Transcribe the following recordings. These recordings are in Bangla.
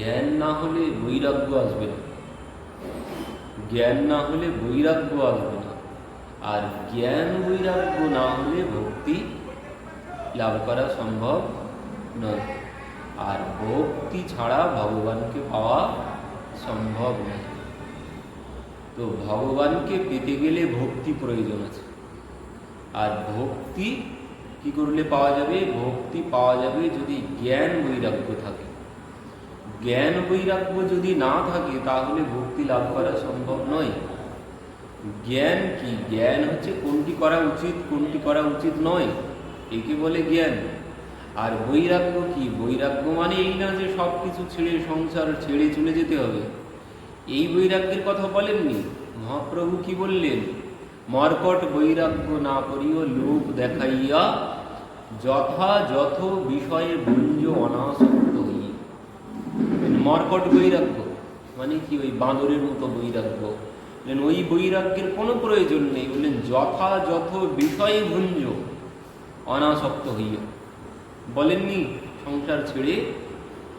জ্ঞান না হলে বৈরাগ্য আসবে না জ্ঞান না হলে বৈরাগ্য আসবে না আর জ্ঞান বৈরাগ্য না হলে ভক্তি লাভ করা সম্ভব নয় আর ভক্তি ছাড়া ভগবানকে পাওয়া সম্ভব নয় তো ভগবানকে পেতে গেলে ভক্তি প্রয়োজন আছে আর ভক্তি কি করলে পাওয়া যাবে ভক্তি পাওয়া যাবে যদি জ্ঞান বৈরাগ্য থাকে জ্ঞান বৈরাগ্য যদি না থাকে, তাহলে ভক্তি লাভ করা সম্ভব নয়। জ্ঞান কি? জ্ঞান হচ্ছে কোনটি করা উচিত, কোনটি করা উচিত নয়। একে বলে জ্ঞান। আর বৈরাগ্য কি? বৈরাগ্য মানে এই না যে সব কিছু ছেড়ে সংসার ছেড়ে চলে যেতে হবে। এই বৈরাগ্যের কথা বলেননি? মহাপ্রভু কি বললেন? মর্কট বৈরাগ্য না করিও লোক দেখাইয়া যথাযথ বিষয়ে ভুঞ্জ অনাসক্ত মর্কট বৈরাগ্য মানে কি ওই বাঁদরের মতো বৈরাগ্য? বললেন ওই বৈরাগ্যের কোনো প্রয়োজন নেই। বললেন যথাযথ বিষয়ে ভুঞ্জ, অনাসক্ত হইয়া। বলেননি, সংসার ছেড়ে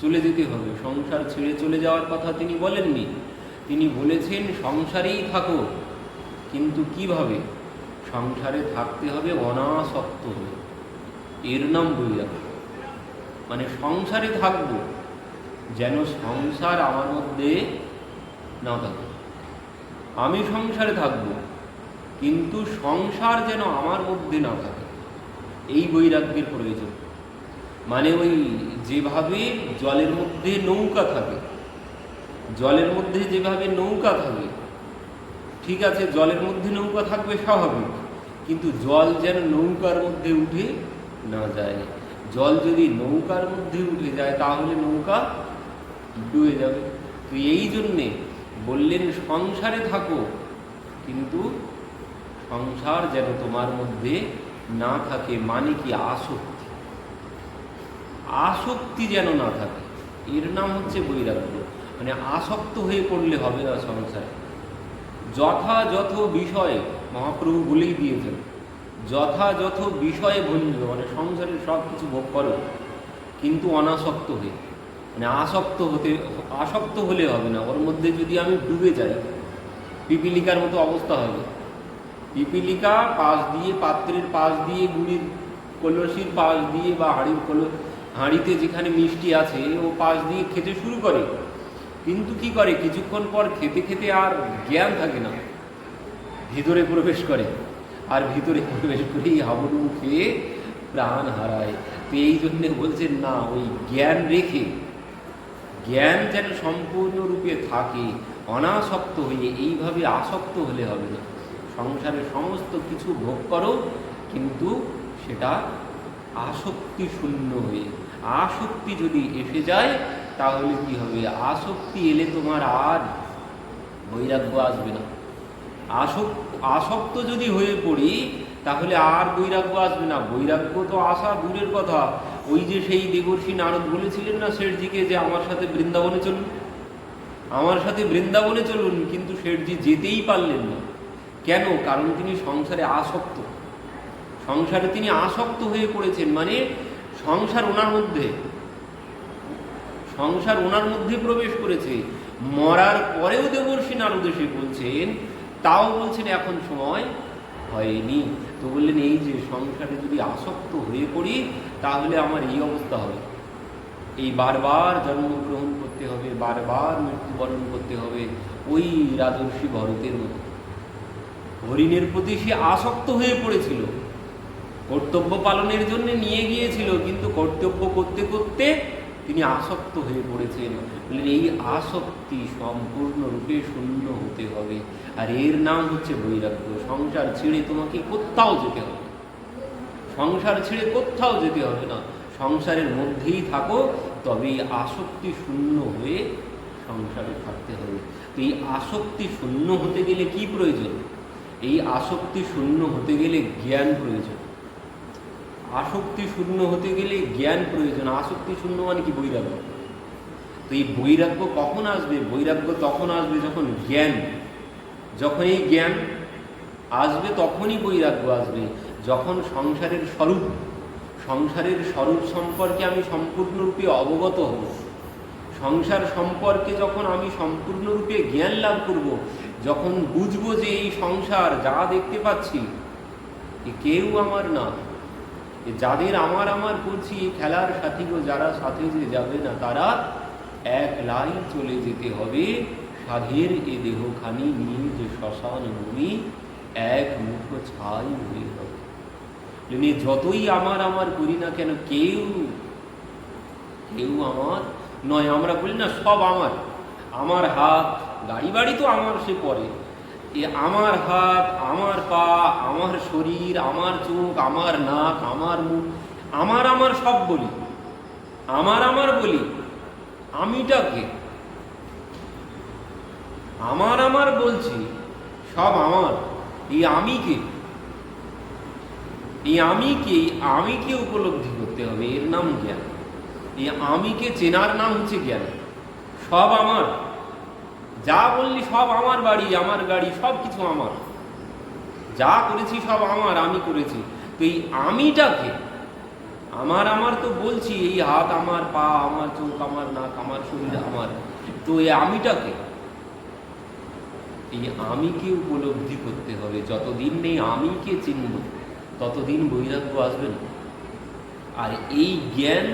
চলে যেতে হবে। সংসার ছেড়ে চলে যাওয়ার কথা তিনি বলেননি। তিনি বলেছেন, সংসারেই থাকো। কিন্তু কীভাবে? সংসারে থাকতে হবে অনাসক্ত হয়ে। এর নাম বৈরাগ্য। মানে সংসারে থাকব। যেন সংসার আমার মধ্যে না থাকে। আমি সংসারে থাকব, কিন্তু সংসার যেন আমার মধ্যে না থাকে। এই বৈরাগ্যের প্রয়োজন। মানে ওই যেভাবে জলের মধ্যে নৌকা থাকে, জলের মধ্যে যেভাবে নৌকা থাকে, ঠিক আছে, জলের মধ্যে নৌকা থাকবে স্বাভাবিক, কিন্তু জল যেন নৌকার মধ্যে উঠে না যায়। জল যদি নৌকার মধ্যে উঠে যায়, তাহলে নৌকা ডুবে যাবে। তো এই জন্যে বললেন, সংসারে থাকো, কিন্তু সংসার যেন তোমার মধ্যে না থাকে মানে কি আসক্তি? আসক্তি যেন না থাকে। এর নাম হচ্ছে বৈরাগ্য। মানে আসক্ত হয়ে পড়লে হবে না সংসারে। যথাযথ বিষয়ে মহাপ্রভু বলেই দিয়েছেন। যথাযথ বিষয়ে ভঞ্জ মানে সংসারের সব কিছু ভোগ করো, কিন্তু অনাসক্ত হয়ে। মানে আসক্ত হতে, আসক্ত হলে হবে না। ওর মধ্যে যদি আমি ডুবে যাই, পিপিলিকার মতো অবস্থা হবে। পিপিলিকা পাশ দিয়ে, পাত্রের পাশ দিয়ে, গুড়ির কলসির পাশ দিয়ে বা হাঁড়ির কল, হাঁড়িতে যেখানে মিষ্টি আছে, ও পাশ দিয়ে খেতে শুরু করে। কিন্তু কি করে? কিছুক্ষণ পর খেতে খেতে আর জ্ঞান থাকে না। ভিতরে প্রবেশ করে। আর ভিতরে প্রবেশ করেই হাবুডুবু খেয়ে প্রাণ হারায়। তো এই জন্যে বলছেন, না, ওই জ্ঞান রেখে জ্ঞান যেন সম্পূর্ণরূপে থাকে, অনাসক্ত হয়ে এইভাবে আসক্ত হলে হবে না। সংসারে সমস্ত কিছু ভোগ করো, কিন্তু সেটা আসক্তি শূন্য হয়ে, আসক্তি যদি এসে যায়, তাহলে কি হবে? আসক্তি এলে তোমার আর বৈরাগ্য আসবে না। আসক্ত আসক্ত যদি হয়ে পড়ি, তাহলে আর বৈরাগ্য আসবে না। বৈরাগ্য তো আসা দূরের কথা। ওই যে সেই দেবর্ষী নারদ বলেছিলেন না শেঠজিকে যে আমার সাথে বৃন্দাবনে চলুন? আমার সাথে বৃন্দাবনে চলুন, কিন্তু শেঠজি যেতেই পারলেন না। কেন? কারণ তিনি সংসারে আসক্ত। সংসারে তিনি আসক্ত হয়ে পড়েছেন। মানে সংসার ওনার মধ্যে। সংসার ওনার মধ্যে প্রবেশ করেছে। মরার পরেও দেবর্ষী নারদ এসে বলছেন, তাও বলছেন, এখন সময় হয়নি। তো বললেন, এই যে সংসারে যদি আসক্ত হয়ে পড়ি, তাহলে আমার এই অবস্থা হবে। এই বারবার জন্মগ্রহণ করতে হবে, বারবার মৃত্যুবরণ করতে হবে ওই রাজর্ষি ভরতের মতো। হরিণের প্রতি সে আসক্ত হয়ে পড়েছিল। কর্তব্য পালনের জন্য নিয়ে গিয়েছিল, কিন্তু কর্তব্য করতে করতে তিনি আসক্ত হয়ে পড়েছেন। বললেন, এই আসক্তি সম্পূর্ণরূপে শূন্য হতে হবে। আর এর নাম হচ্ছে বৈরাগ্য। সংসার ছেড়ে তোমাকে কোথাও যেতে হবে সংসার ছেড়ে কোথাও যেতে হবে না। সংসারের মধ্যেই থাকো তবে আসক্তি শূন্য হয়ে সংসারে থাকতে হবে। তো এই আসক্তি শূন্য হতে গেলে কি প্রয়োজন? এই আসক্তি শূন্য হতে গেলে জ্ঞান প্রয়োজন। আসক্তি শূন্য হতে গেলে জ্ঞান প্রয়োজন। আসক্তি শূন্য মানে কি? বৈরাগ্য। তো এই বৈরাগ্য কখন আসবে? বৈরাগ্য তখন আসবে যখন জ্ঞান। যখন এই জ্ঞান আসবে, তখনই বৈরাগ্য আসবে। যখন সংসারের স্বরূপ সংসারের স্বরূপ সম্পর্কে আমি সম্পূর্ণরূপে অবগত হব, সংসার সম্পর্কে যখন আমি সম্পূর্ণরূপে জ্ঞান লাভ করব, যখন বুঝব যে এই সংসার, যা দেখতে পাচ্ছি কেউ আমার না। যাদের আমার আমার করছি খেলার সাথীগো যারা সাথে যে যাবে না, তারা একলাই চলে যেতে হবে। সাধের এ দেহখানি নিয়ে যে শ্মশান ভূমি, এক মুখ ছাই হয়ে হবে। মানে যতই আমার আমার করি না কেন, কেউ কেউ আমার নয়। আমরা বলি না সব আমার। আমার হাত গাড়ি বাড়ি তো আমার সে পরে এ আমার হাত আমার পা আমার শরীর আমার চোখ আমার নাক আমার মুখ আমার আমার সব বলি। আমার আমার বলি। আমিটাকে। আমার আমার বলছি, সব আমার। এই আমিকে। এই আমিকে এই আমিকে উপলব্ধি করতে হবে, এর নাম জ্ঞান। এই আমিকে চেনার নাম হচ্ছে জ্ঞান। সব আমার। যা বললি সব আমার বাড়ি, আমার গাড়ি, সব কিছু আমার। যা করেছি সব আমার, আমি করেছি। তো এই আমিটাকে, আমার আমার তো বলছি, এই হাত আমার, পা আমার, চোখ আমার, নাক আমার, শরীর আমার। তো এই আমিটাকে, এই আমিকে উপলব্ধি করতে হবে। যতদিন নেই আমিকে চিনব, ততদিন বৈরাগ্য আসবে না। আর এই জ্ঞান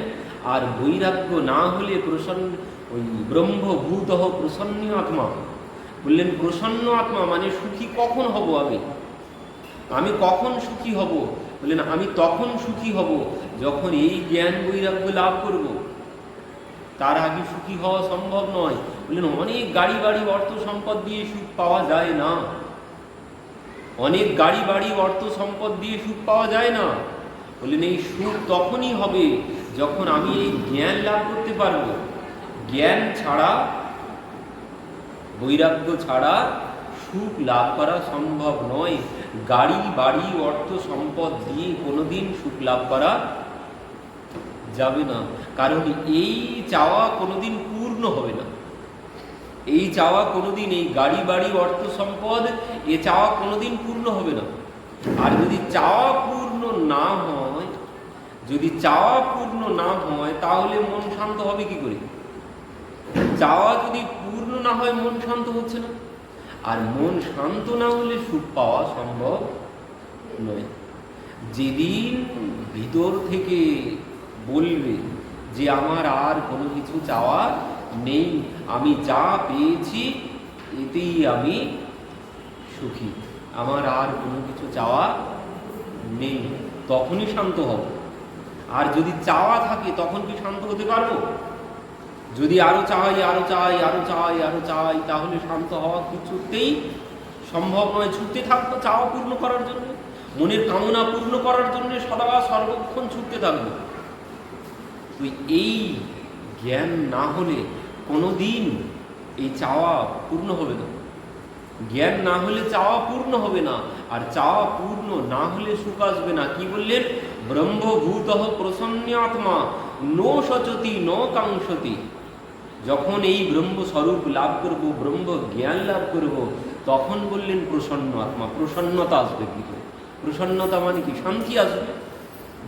আর বৈরাগ্য না হলে প্রসন্ন ওই ব্রহ্মভূত প্রসন্ন আত্মা বললেন প্রসন্ন আত্মা মানে সুখী কখন হব আমি? আমি কখন সুখী হব? বললেন, আমি তখন সুখী হব যখন এই জ্ঞান বৈরাগ্য লাভ করব। তার আগে সুখী হওয়া সম্ভব নয়। বললেন, অনেক গাড়ি বাড়ি অর্থ সম্পদ দিয়ে সুখ পাওয়া যায় না। অনেক গাড়ি বাড়ি অর্থ সম্পদ দিয়ে সুখ পাওয়া যায় না। বললেন, এই সুখ তখনই হবে যখন আমি এই জ্ঞান লাভ করতে পারব। জ্ঞান ছাড়া, বৈরাগ্য ছাড়া সুখ লাভ করা সম্ভব নয়। গাড়ি, বাড়ি, অর্থ, সম্পদ দিয়ে কোনোদিন সুখ লাভ করা যাবে না। কারণ এই চাওয়া কোনোদিন পূর্ণ হবে না। এই চাওয়া কোনোদিন, এই গাড়ি, বাড়ি, অর্থ, সম্পদ, এ চাওয়া কোনোদিন পূর্ণ হবে না। আর যদি চাওয়া পূর্ণ না হয়, যদি চাওয়া পূর্ণ না হয়, তাহলে মন শান্ত হবে কি করে? চাওয়া যদি পূর্ণ না হয়, মন শান্ত হচ্ছে না। আর মন শান্ত না হলে সুখ পাওয়া সম্ভব নয়। যেদিন ভিতর থেকে বলবে যে আমার আর কোনো কিছু চাওয়া নেই, আমি যা পেয়েছি, এতেই আমি সুখী। আমার আর কোনো কিছু চাওয়া নেই, তখনই শান্ত হব। আর যদি চাওয়া থাকে, তখন কি শান্ত হতে পারব? যদি আরও চাই আরও চাই আরও চাই আরও চাই, তাহলে শান্ত হওয়া কিছুতেই সম্ভব নয়। ছুটতে থাকব চাওয়া পূর্ণ করার জন্য, মনের কামনা পূর্ণ করার জন্য সদা সর্বক্ষণ ছুটতে থাকব তুই এই জ্ঞান না হলে কোনো দিন এই চাওয়া পূর্ণ হবে না। জ্ঞান না হলে চাওয়া পূর্ণ হবে না, আর চাওয়া পূর্ণ না হলে সুখ আসবে না। কি বললেন? ব্রহ্মভূত প্রসন্ন আত্মা নো সচতি, ন কাঙ্ক্ষতি। যখন এই ব্রহ্মস্বরূপ লাভ করব, ব্রহ্ম জ্ঞান লাভ করব, তখন বললেন প্রসন্ন আত্মা, প্রসন্নতা আসবে কি প্রসন্নতা মানে কি? শান্তি আসবে।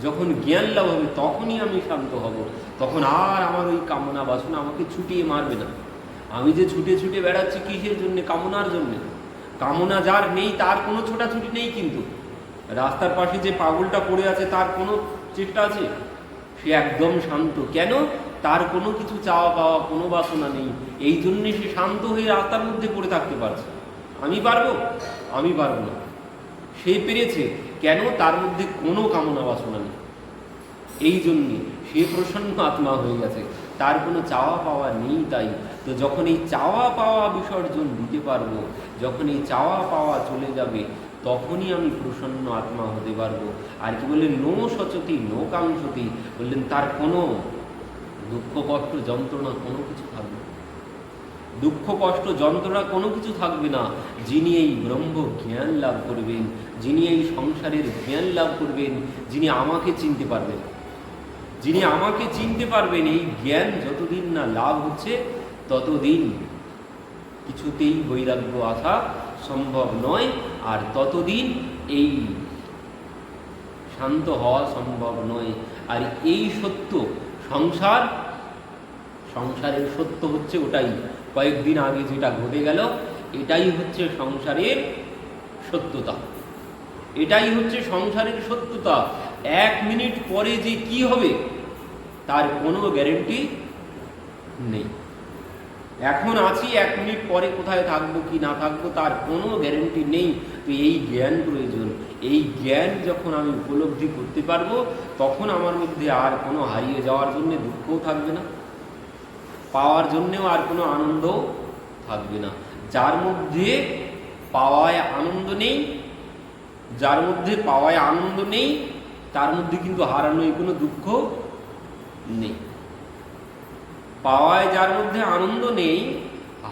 যখন জ্ঞান লাভ হবে, তখনই আমি শান্ত হব। তখন আর আমার ওই কামনা বাসনা আমাকে ছুটিয়ে মারবে না। আমি যে ছুটে ছুটে বেড়াচ্ছি কিসের জন্য? কামনার জন্য। কামনা যার নেই, তার কোনো ছোটাছুটি নেই কিন্তু। রাস্তার পাশে যে পাগলটা পড়ে আছে, তার কোনো চেষ্টা আছে? সে একদম শান্ত। কেন? তার কোনো কিছু চাওয়া পাওয়া, কোনো বাসনা নেই। এই জন্যে সে শান্ত হয়ে রাস্তার মধ্যে পড়ে থাকতে পারছে। আমি পারব? আমি পারব না। সে পেরেছে। কেন? তার মধ্যে কোনো কামনা বাসনা নেই। এই জন্যে সে প্রসন্ন আত্মা হয়ে গেছে। তার কোনো চাওয়া পাওয়া নেই তাই। তো যখন এই চাওয়া পাওয়া বিসর্জন দিতে পারব, যখন এই চাওয়া পাওয়া চলে যাবে তখনই আমি প্রসন্ন আত্মা হতে পারব। আর কি বললেন? নো সচতি, নো কাঙ্ক্ষতি। বললেন, তার কোনো দুঃখ, কষ্ট, যন্ত্রণা কোনো কিছু থাকবে দুঃখ, কষ্ট, যন্ত্রণা কোনো কিছু থাকবে না। যিনি এই ব্রহ্ম জ্ঞান লাভ করবেন, যিনি এই সংসারের জ্ঞান লাভ করবেন, যিনি আমাকে চিনতে পারবেন। যিনি আমাকে চিনতে পারবেন, এই জ্ঞান যতদিন না লাভ হচ্ছে, ততদিন কিছুতেই বৈরাগ্য আসা সম্ভব নয়, আর ততদিন এই শান্ত হওয়া সম্ভব নয়। আর এই সত্য, সংসার, সংসারের সত্য হচ্ছে ওটাই। কয়েকদিন আগে যেটা ঘটে গেল, এটাই হচ্ছে সংসারের সত্যতা। এটাই হচ্ছে সংসারের সত্যতা। এক মিনিট পরে যে কি হবে, তার কোনো গ্যারেন্টি নেই। এখন আছি, এক মিনিট পরে কোথায় থাকব, কি না থাকব, তার কোনো গ্যারেন্টি নেই। তো এই জ্ঞান প্রয়োজন। এই জ্ঞান যখন আমি উপলব্ধি করতে পারব, তখন আমার মধ্যে আর কোনো হারিয়ে যাওয়ার জন্য দুঃখও থাকবে না। পাওয়ার জন্যেও আর কোনো আনন্দও থাকবে না। যার মধ্যে পাওয়ায় আনন্দ নেই, যার মধ্যে পাওয়ায় আনন্দ নেই, তার মধ্যে কিন্তু হারানোয় কোনো দুঃখ নেই। পাওয়ায় যার মধ্যে আনন্দ নেই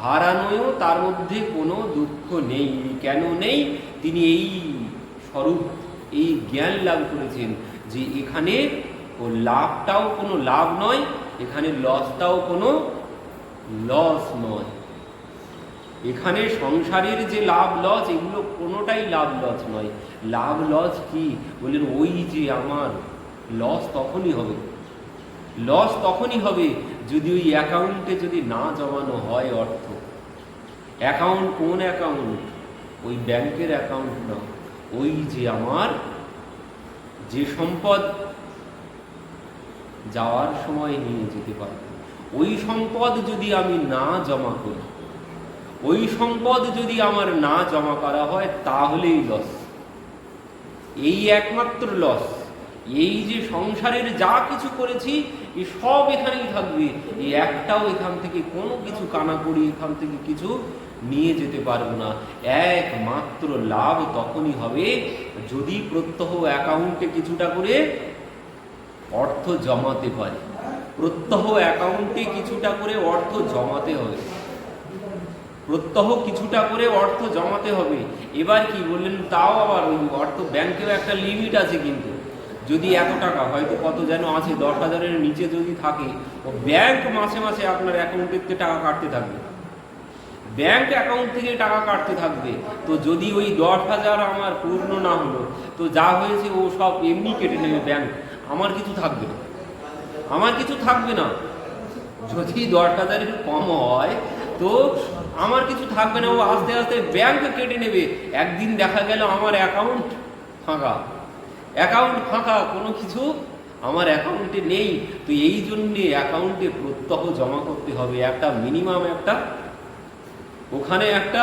হারানোয়ও তার মধ্যে কোনো দুঃখ নেই। কেন নেই? তিনি এই স্বরূপ, এই জ্ঞান লাভ করেছেন যে এখানে ও লাভটাও কোনো লাভ নয়, এখানে লসটাও কোনো লস নয়। এখানে সংসারের যে লাভ লস এগুলো কোনোটাই লাভ লস নয়। লাভ লস কি? বললেন, ওই যে আমার লস তখনই হবে। লস তখনই হবে যদি ওই অ্যাকাউন্টে যদি না জমানো হয় অর্থ অ্যাকাউন্ট কোন অ্যাকাউন্ট ওই ব্যাংকের অ্যাকাউন্ট না। ওই যে আমার যে সম্পদ যাওয়ার সময় নিয়ে যেতে পারব। ওই সম্পদ যদি আমি না জমা করি, ওই সম্পদ যদি আমার না জমা করা হয়, তাহলেই লস এই একমাত্র লস এই যে সংসারের যা কিছু করেছি এই সব এখানেই থাকবে। এই একটাও এখান থেকে কোনো কিছু কানা করি এখান থেকে কিছু নিয়ে যেতে পারব না। একমাত্র লাভ তখনই হবে যদি প্রত্যহ অ্যাকাউন্টে কিছুটা করে অর্থ জমাতে পারি। প্রত্যহ অ্যাকাউন্টে কিছুটা করে অর্থ জমাতে হবে। প্রত্যহ কিছুটা করে অর্থ জমাতে হবে। এবার কি বললেন, তাও আবার ওই অর্থ ব্যাংকেও একটা লিমিট আছে কিন্তু। যদি এত টাকা, হয়তো কত যেন আছে, দশ হাজারের নিচে যদি থাকে ব্যাংক মাসে মাসে আপনার অ্যাকাউন্টের থেকে টাকা কাটতে থাকবে। ব্যাংক অ্যাকাউন্ট থেকে টাকা কাটতে থাকবে। তো যদি ওই দশ হাজার আমার পূর্ণ না হলো, তো যা হয়েছে ও সব এমনি কেটে নেবে ব্যাংক আমার কিছু থাকবে না। আমার কিছু থাকবে না। যদি দশ হাজারের কম হয়, তো আমার কিছু থাকবে না। ও আস্তে আস্তে ব্যাংক কেটে নেবে। একদিন দেখা গেল আমার অ্যাকাউন্ট ফাঁকা। অ্যাকাউন্ট ফাঁকা, কোনো কিছু আমার অ্যাকাউন্টে নেই। তো এই জন্যে অ্যাকাউন্টে প্রত্যহ জমা করতে হবে। একটা মিনিমাম একটা, ওখানে একটা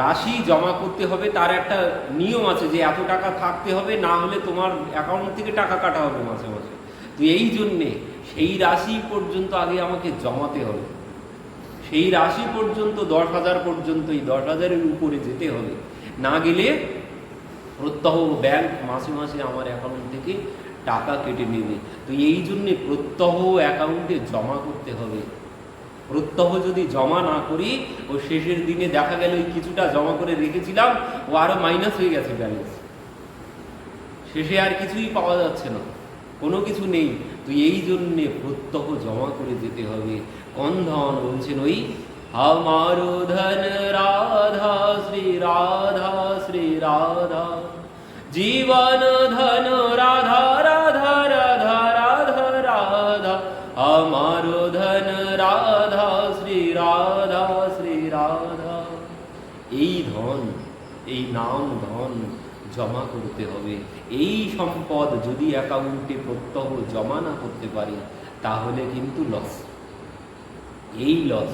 রাশি জমা করতে হবে। তার একটা নিয়ম আছে যে এত টাকা থাকতে হবে, না হলে তোমার অ্যাকাউন্ট থেকে টাকা কাটা হবে মাসে মাসে তো এই জন্যে সেই রাশি পর্যন্ত আগে আমাকে জমাতে হবে। সেই রাশি পর্যন্ত দশ হাজার পর্যন্ত এই দশ হাজারের উপরে যেতে হবে। না গেলে প্রত্যহ ব্যাংক মাসে মাসে আমার অ্যাকাউন্ট থেকে টাকা কেটে নেবে। তো এই জন্যে প্রত্যহ অ্যাকাউন্টে জমা করতে হবে। প্রত্যহ যদি জমা না করি, ও শেষের দিনে দেখা গেল ওই কিছুটা জমা করে রেখেছিলাম, ও আরও মাইনাস হয়ে গেছে ব্যালেন্স শেষে আর কিছুই পাওয়া যাচ্ছে না। কোনো কিছু নেই। তো এই জন্যে প্রত্যহ জমা করে যেতে হবে। কোন ধন বলছেন ওই আমার ধন রাধা, শ্রী রাধা রাধা জীবন ধন রাধা রাধা রাধা রাধা রাধা আমার ধন রাধা শ্রী রাধা শ্রী রাধা এই ধন, এই নাম ধন জমা করতে হবে। এই সম্পদ যদি অ্যাকাউন্টে প্রত্যহ জমা না করতে পারি, তাহলে কিন্তু লস এই লস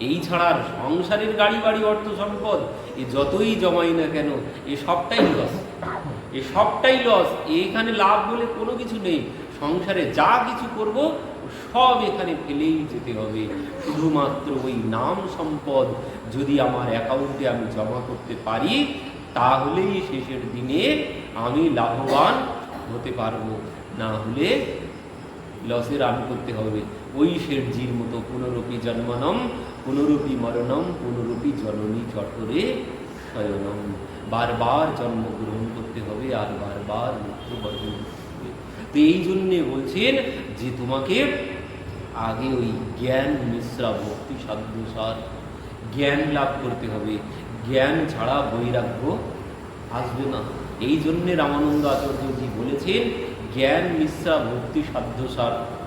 এই ছাড়া সংসারের গাড়ি বাড়ি, অর্থ সম্পদ, এ যতই জমাই না কেন, এ সবটাই লস এ সবটাই লস এইখানে লাভ বলে কোনো কিছু নেই। সংসারে যা কিছু করব, সব এখানে ফেলেই যেতে হবে। শুধুমাত্র ওই নাম সম্পদ যদি আমার অ্যাকাউন্টে আমি জমা করতে পারি, তাহলেই শেষের দিনে আমি লাভবান হতে পারব। না হলে লসে রান করতে হবে। ওই শেঠজির মতো পুনরূপী জন্মনম, পুনরূপী মরণম, পুনরূপী জননী চটরে শয়নম। বারবার জন্মগ্রহণ করতে হবে, আর বারবার মৃত্যুবরণ করতে হবে। তো এই জন্যে বলছেন যে তোমাকে আগে ওই জ্ঞান মিশ্রা ভক্তি সাধ্যসার জ্ঞান লাভ করতে হবে। জ্ঞান ছাড়া বৈরাগ্য আসবে না। এই জন্যে রামানন্দ আচার্যজি বলেছেন, জ্ঞান মিশ্রা ভক্তি সাধ্যসার